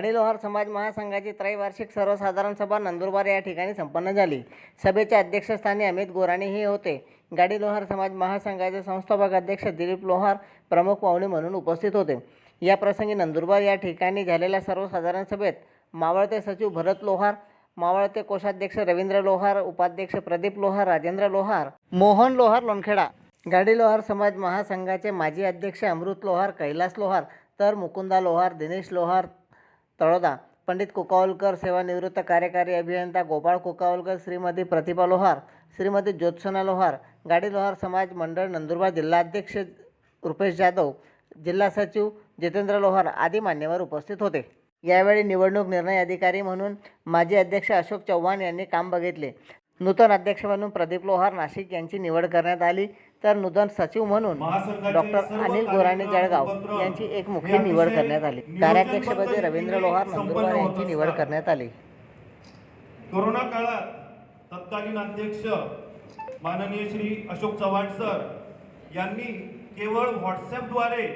गाडी लोहार समाज महासंघाची त्रैवार्षिक सर्वसाधारण सभा नंदुरबार या ठिकाणी संपन्न झाली. सभेच्या अध्यक्षस्थानी अमित गोराणे हे होते. गाडी लोहार समाज महासंघाचे संस्थापक अध्यक्ष दिलीप लोहार प्रमुख पाहुणे म्हणून उपस्थित होते. या प्रसंगी नंदुरबार या ठिकाणी झालेल्या सर्वसाधारण सभेत मावळते सचिव भरत लोहार मावळते कोषाध्यक्ष रवींद्र लोहार उपाध्यक्ष प्रदीप लोहार राजेंद्र लोहार मोहन लोहार लोणखेडा गाडी लोहार समाज महासंघाचे माजी अध्यक्ष अमृत लोहार कैलास लोहार तर मुकुंदा लोहार दिनेश लोहार तळोदा पंडित कुकावलकर सेवानिवृत्त कार्यकारी अभियंता गोपाळ कुकावलकर श्रीमती प्रतिभा लोहार श्रीमती ज्योत्सना लोहार गाडी लोहार समाज मंडळ नंदुरबार जिल्हाध्यक्ष रुपेश जाधव जिल्हा सचिव जितेंद्र लोहार आदी मान्यवर उपस्थित होते. यावेळी निवडणूक निर्णय अधिकारी म्हणून माजी अध्यक्ष अशोक चव्हाण यांनी काम बघितले. नूतन अध्यक्ष म्हणून प्रदीप लोहार नाशिक यांची निवड करण्यात आली. तर नूतन सचिव म्हणून डॉक्टर अनिल गोराणे जळगाव यांची एक मुख्य निवड करण्यात आली. कार्याध्यक्षपदी रवींद्र लोहार नंदुरबार यांची निवड. करण्यात आली. कोरोना काळात तत्कालीन अध्यक्ष माननीय श्री अशोक चव्हाण सर यांनी केवळ व्हॉट्सॲपद्वारे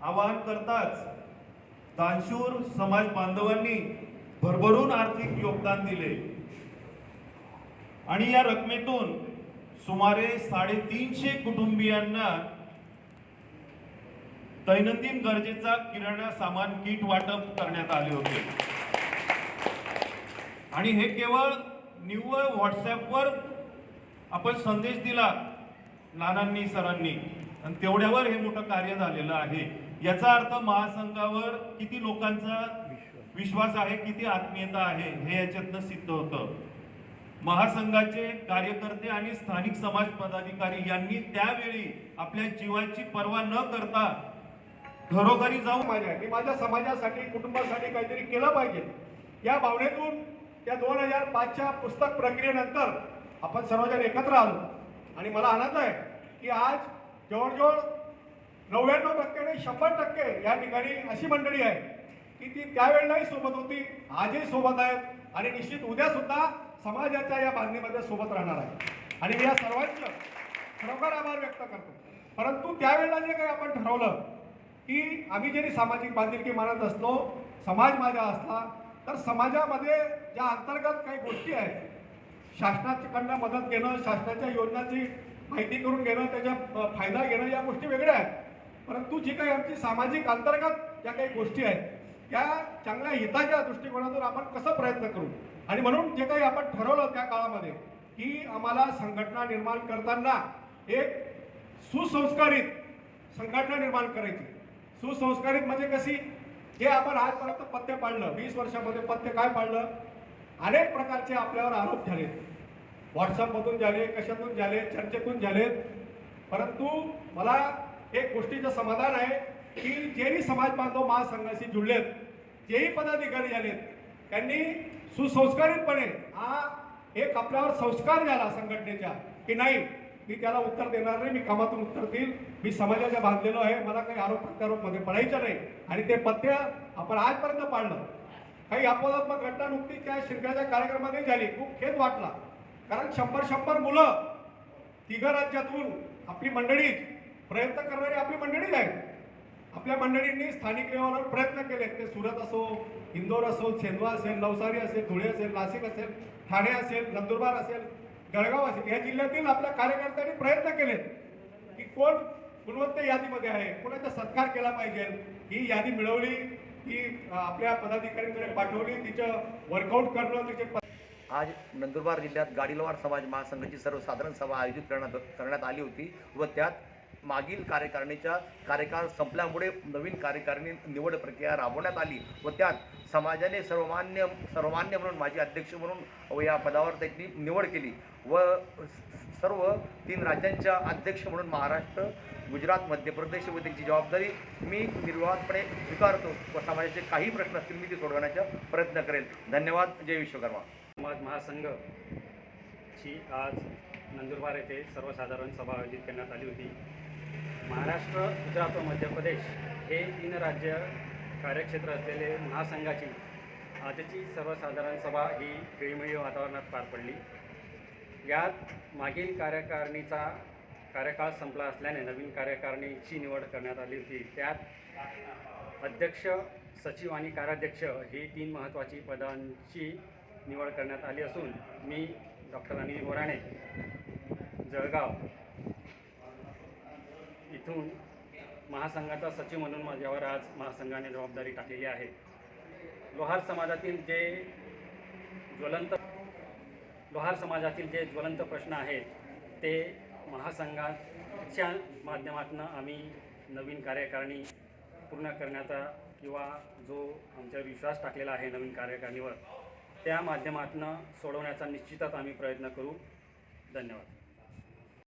आवाहन करताच दानशूर समाज बांधवांनी भरभरून आर्थिक योगदान दिले. आणि या रकमेतून सुमारे साडेतीनशे कुटुंबियांना दैनंदिन गरजेचा किराणा सामान किट वाटप करण्यात आले होते. आणि हे केवळ निव्वळ व्हॉट्सॲपवर आपण संदेश दिला नानांनी सरांनी आणि तेवढ्यावर हे मोठं कार्य झालेलं आहे. याचा अर्थ महासंघावर किती लोकांचा विश्वास आहे किती आत्मीयता आहे हे याच्यातनं सिद्ध होतं. महासंघाचे कार्यकर्ते आणि स्थानिक समाज पदाधिकारी यांनी त्यावेळी आपल्या जीवाची पर्वा न करता घरोघरी जाऊन माझ्या मी माझ्या समाजासाठी कुटुंबासाठी काहीतरी केलं पाहिजे. या भावनेतून त्या दोन हजार पाचच्या पुस्तक प्रक्रियेनंतर आपण सर्वजण एकत्र आलो. आणि मला आनंद आहे की आज जवळजवळ नव्याण्णव टक्के आणि शंभर टक्के या ठिकाणी अशी मंडळी आहे की ती त्यावेळेलाही सोबत होती आजही सोबत आहेत. आणि निश्चित उद्या सुद्धा समाजाच्या या बांधणीमध्ये सोबत राहणार आहे. आणि मी या सर्वांचं खरोखर आभार व्यक्त करतो. परंतु त्यावेळेला जे काही आपण ठरवलं की आम्ही जरी सामाजिक बांधिलकी मानत असलो समाज माझा असला तर समाजामध्ये ज्या अंतर्गत काही गोष्टी आहेत शासनाकडनं मदत घेणं शासनाच्या योजनांची माहिती करून घेणं त्याचा फायदा घेणं या गोष्टी वेगळ्या आहेत. परंतु जी काही आमची सामाजिक अंतर्गत ज्या काही गोष्टी आहेत त्या चांगल्या हिताच्या दृष्टिकोनातून आपण कसं प्रयत्न करू? आणि म्हणून जे काही आपण ठरवलं त्या काळामध्ये की आम्हाला संघटना निर्माण करताना एक सुसंस्कारित संघटना निर्माण करायची. सुसंस्कारित म्हणजे कशी? जे आपण आजपर्यंत पथ्य पाडलं. वीस वर्षामध्ये पथ्य काय पाडलं? अनेक प्रकारचे आपल्यावर आरोप झाले. व्हॉट्सअपमधून झाले कशातून झाले चर्चेतून झालेत. परंतु मला एक गोष्टीचं समाधान आहे. की जेही समाज बांधव महासंघाशी जुळलेत जेही पदाधिकारी झालेत त्यांनी सुसंस्कारितपणे हा एक आपल्यावर संस्कार झाला संघटनेच्या की नाही मी त्याला उत्तर देणार नाही मी कामातून उत्तर देईल मी समाजाच्या बांधलेलो आहे मला काही आरोप प्रत्यारोपमध्ये पडायचं नाही. आणि ते पथ्य आपण आजपर्यंत पाळलं. काही अपवादात्मक घटना नुकतीच त्या शिरकाच्या कार्यक्रमाने झाली खूप खेद वाटला. कारण शंभर शंभर मुलं तिघं राज्यातून आपली मंडळीच प्रयत्न करणारी आपली मंडळीच आहेत. आपल्या मंडळींनी स्थानिक लेवलवर प्रयत्न केले ते सुरत असो इंदोर असो सेंदवा असेल नवसारी असेल धुळे असेल नाशिक असेल ठाणे असेल नंदुरबार असेल जळगाव असेल या जिल्ह्यातील आपल्या कार्यकर्त्यांनी प्रयत्न केलेत की कोण गुणवत्ता यादीमध्ये आहे कोणाचा सत्कार केला पाहिजे. ही यादी मिळवली ती आपल्या पदाधिकाऱ्यांकडे पाठवली तिचं वर्कआउट करणं तिचे आज नंदुरबार जिल्ह्यात गाडीलवार समाज महासंघाची सर्वसाधारण सभा आयोजित करण्यात करण्यात आली होती व त्यात मागील कार्यकारिणीच्या कार्यकाळ संपल्यामुळे नवीन कार्यकारिणी निवड प्रक्रिया राबवण्यात आली व त्यात समाजाने सर्वमान्य सर्वमान्य म्हणून माजी अध्यक्ष म्हणून व या पदावर त्यांनी निवड केली व सर्व तीन राज्यांच्या अध्यक्ष म्हणून महाराष्ट्र गुजरात मध्य प्रदेश व त्यांची जबाबदारी मी निर्वाहपणे स्वीकारतो व समाजाचे काही प्रश्न असतील मी ते सोडवण्याचा प्रयत्न करेल. धन्यवाद. जय विश्वकर्मा. समाज महासंघ ची आज नंदुरबार येथे सर्वसाधारण सभा आयोजित करण्यात आली होती. महाराष्ट्र गुजरात व मध्य प्रदेश हे तीन राज्य कार्यक्षेत्र असलेले महासंघाची आजची सर्वसाधारण सभा ही खेळीमेळी वातावरणात पार पडली. यात मागील कार्यकारिणीचा कार्यकाळ संपला असल्याने नवीन कार्यकारिणीची निवड करण्यात आली होती. त्यात अध्यक्ष सचिव आणि कार्याध्यक्ष ही तीन महत्त्वाची पदांची निवड करण्यात आली असून मी डॉक्टर अनिल बोराणे जळगाव इथून महासंघाचा सचिव म्हणून माझ्यावर आज महासंघाने जबाबदारी टाकलेली आहे. लोहार समाजातील जे ज्वलंत लोहार समाजातील जे ज्वलंत प्रश्न आहेत ते महासंघाच्या माध्यमातून आम्ही नवीन कार्यकारिणी पूर्ण करण्याचा किंवा जो आमचा विश्वास टाकलेला आहे नवीन कार्यकारिणीवर त्या माध्यमातून सोडवण्याचा निश्चितच आम्ही प्रयत्न करू. धन्यवाद.